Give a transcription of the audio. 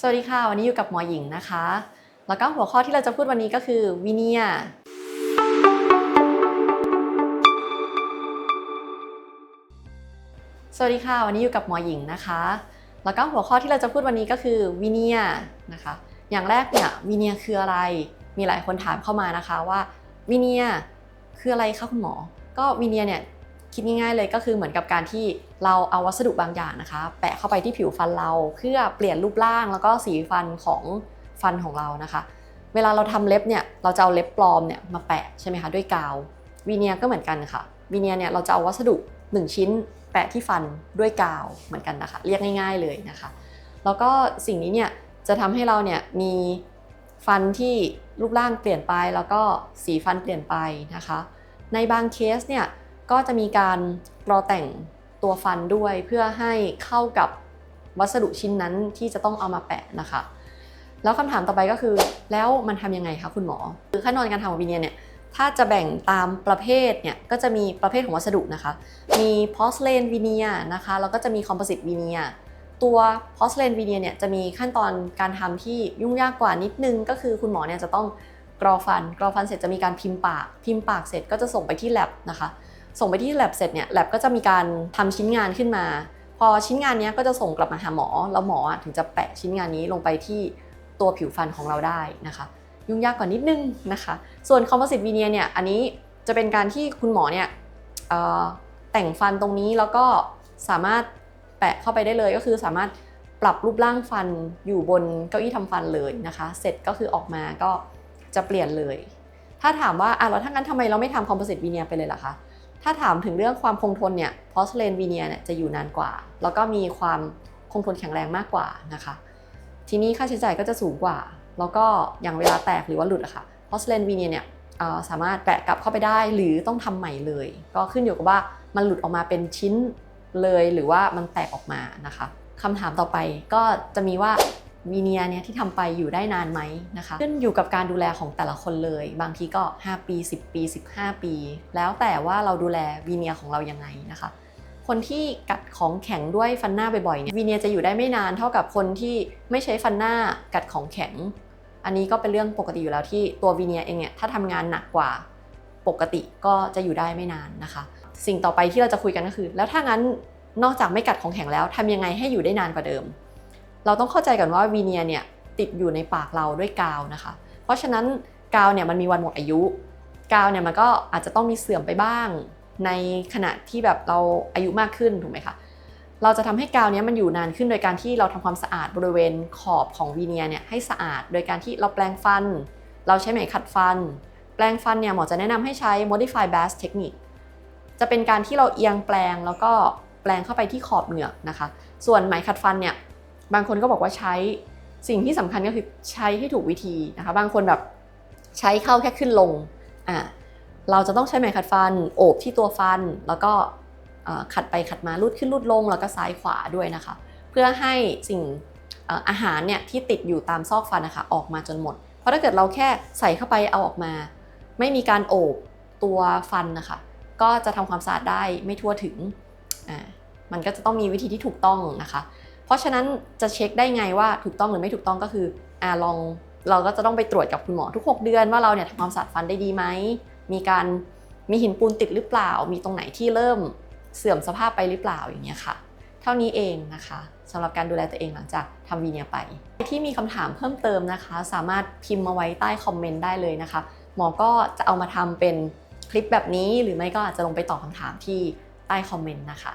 สวัสดีค่ะ วันนี้อยู่กับหมอหญิงนะคะ แล้วก็หัวข้อที่เราจะพูดวันนี้ก็คือวิเนียสวัสดีค่ะ วันนี้อยู่กับหมอหญิงนะคะ แล้วก็หัวข้อที่เราจะพูดวันนี้ก็คือวิเนียนะคะ อย่างแรกเนี่ยวิเนียคืออะไร มีหลายคนถามเข้ามานะคะว่าวิเนียคืออะไรคะคุณหมอ ก็วิเนียเนี่ย คิดง่ายๆเลยก็คือเหมือนกับการที่เราเอาวัสดุบางอย่างนะคะ แปะเข้าไปที่ผิวฟันเราเพื่อเปลี่ยนรูปร่างแล้วก็สีฟันของฟันของเรานะคะ เวลาเราทำเล็บเนี่ยเราจะเอาเล็บปลอมเนี่ยมาแปะใช่ไหมคะด้วยกาววีเนียก็เหมือนกันค่ะวีเนียเนี่ยเราจะเอาวัสดุ 1 ชิ้น แปะที่ฟันด้วยกาวเหมือนกันนะคะ เรียกง่าย ๆเลยนะคะ แล้วก็สิ่งนี้เนี่ยจะทำให้เราเนี่ยมีฟันที่รูปร่างเปลี่ยนไปแล้วก็สีฟันเปลี่ยนไปนะคะ ในบางเคสเนี่ย ก็จะมีการรอแต่งตัวฟันด้วยเพื่อให้เข้ากับวัสดุชิ้นนั้นที่จะต้องเอามาแปะนะคะ แล้วคำถามต่อไปก็คือ แล้วมันทำยังไงคะคุณหมอ คือขั้นตอนการทำของวิเนียเนี่ยถ้าจะแบ่งตามประเภทเนี่ยก็จะมีประเภทของวัสดุนะคะ มีพอสเลนวิเนียนะคะแล้วก็จะมีคอมโพสิตวิเนียตัวพอสเลนวิเนียเนี่ยจะมีขั้นตอนการทำที่ยุ่งยากกว่านิดนึง ก็คือคุณหมอเนี่ยจะต้องกรอฟัน กรอฟันเสร็จจะมีการพิมพ์ปาก พิมพ์ปากเสร็จก็จะส่งไปที่ lab นะคะ ส่งไปที่ lab เสร็จเนี่ย lab ก็จะมีการทำชิ้นงานขึ้นมา พอชิ้นงานนี้ก็จะส่งกลับมาหาหมอ แล้วหมอถึงจะแปะชิ้นงานนี้ลงไปที่ตัวผิวฟันของเราได้นะคะ ยุ่งยากกว่านิดนึงนะคะ ส่วน composite veneer เนี่ยอันนี้จะเป็นการที่คุณหมอเนี่ยแต่งฟันตรงนี้แล้วก็สามารถแปะเข้าไปได้เลยก็คือสามารถปรับรูปร่างฟันอยู่บนเก้าอี้ทำฟันเลยนะคะ เสร็จก็คือออกมาก็จะเปลี่ยนเลย ถ้าถามว่าอะแล้วถ้างั้นทำไมเราไม่ทำ composite veneer ไปเลยล่ะคะ ถ้าถามถึงเรื่องความคงทนเนี่ย porcelain veneer เนี่ยจะอยู่นานกว่า แล้วก็มีความคงทนแข็งแรงมากกว่านะคะ ทีนี้ค่าใช้จ่ายก็จะสูงกว่า แล้วก็อย่างเวลาแตกหรือว่าหลุดอะค่ะ porcelain veneer เนี่ยสามารถแปะกลับเข้าไปได้หรือต้องทำใหม่เลย ก็ขึ้นอยู่กับว่ามันหลุดออกมาเป็นชิ้นเลยหรือว่ามันแตกออกมานะคะคำถามต่อไปก็จะมีว่า วีเนียเนี่ยที่ทำไปอยู่ได้นานไหมนะคะขึ้นอยู่กับการดูแลของแต่ละคนเลย บางทีก็ 5 ปี 10 ปี 15 ปี แล้วแต่ว่าเราดูแลวีเนียของเรายังไงนะคะ คนที่กัดของแข็งด้วยฟันหน้าบ่อยๆเนี่ยวีเนียจะอยู่ได้ไม่นานเท่ากับคนที่ไม่ใช้ฟันหน้ากัดของแข็ง อันนี้ก็เป็นเรื่องปกติอยู่แล้วที่ตัววีเนียเองเนี่ยถ้าทำงานหนักกว่าปกติก็จะอยู่ได้ไม่นานนะคะ สิ่งต่อไปที่เราจะคุยกันก็คือ แล้วถ้างั้นนอกจากไม่กัดของแข็งแล้วทำยังไงให้อยู่ได้นานกว่าเดิม เราต้องเข้าใจก่อนว่าวีเนียเนี่ยติดอยู่ในปากเราด้วยกาวนะคะ เพราะฉะนั้นกาวเนี่ยมันมีวันหมดอายุ กาวเนี่ยมันก็อาจจะต้องมีเสื่อมไปบ้าง ในขณะที่แบบเราอายุมากขึ้นถูกไหมคะเราจะทำให้กาวเนี้ยมันอยู่นานขึ้นโดยการที่เราทำความสะอาดบริเวณขอบของวีเนียเนี่ยให้สะอาด โดยการที่เราแปรงฟัน เราใช้ไหมขัดฟัน แปรงฟันเนี่ยหมอจะแนะนำให้ใช้ modify bass technique จะเป็นการที่เราเอียงแปรงแล้วก็แปรงเข้าไปที่ขอบเหงือกนะคะ ส่วนไหมขัดฟันเนี่ย บางคนก็บอกว่าใช้สิ่งที่สำคัญก็คือใช้ให้ถูกวิธีนะคะบางคนแบบใช้เข้าแค่ขึ้นลงอ่าเราจะต้องใช้ไหมขัดฟัน โอบที่ตัวฟัน แล้วก็ขัดไปขัดมาลูดขึ้นลูดลง แล้วก็ซ้ายขวาด้วยนะคะ เพื่อให้สิ่งอาหารเนี่ยที่ติดอยู่ตามซอกฟันนะคะออกมาจนหมด เพราะถ้าเกิดเราแค่ใส่เข้าไปเอาออกมา ไม่มีการโอบตัวฟันนะคะ ก็จะทำความสะอาดได้ไม่ทั่วถึงอ่ามันก็จะต้องมีวิธีที่ถูกต้องนะคะ เพราะฉะนั้นจะเช็คได้ไงว่าถูกต้องหรือไม่ถูกต้องก็คืออ่าลองเราก็จะต้องไปตรวจกับคุณหมอทุก 6 เดือนว่าเราเนี่ยทำความสะอาดฟันได้ดีไหมมีการมีหินปูนติดหรือเปล่า มีตรงไหนที่เริ่มเสื่อมสภาพไปหรือเปล่าอย่างเงี้ยค่ะ เท่านี้เองนะคะสำหรับการดูแลตัวเองหลังจากทำวีเนียไป ที่มีคำถามเพิ่มเติมนะคะ สามารถพิมพ์มาไว้ใต้คอมเมนต์ได้เลยนะคะ หมอก็จะเอามาทำเป็นคลิปแบบนี้หรือไม่ก็อาจจะลงไปตอบคำถามที่ใต้คอมเมนต์นะคะ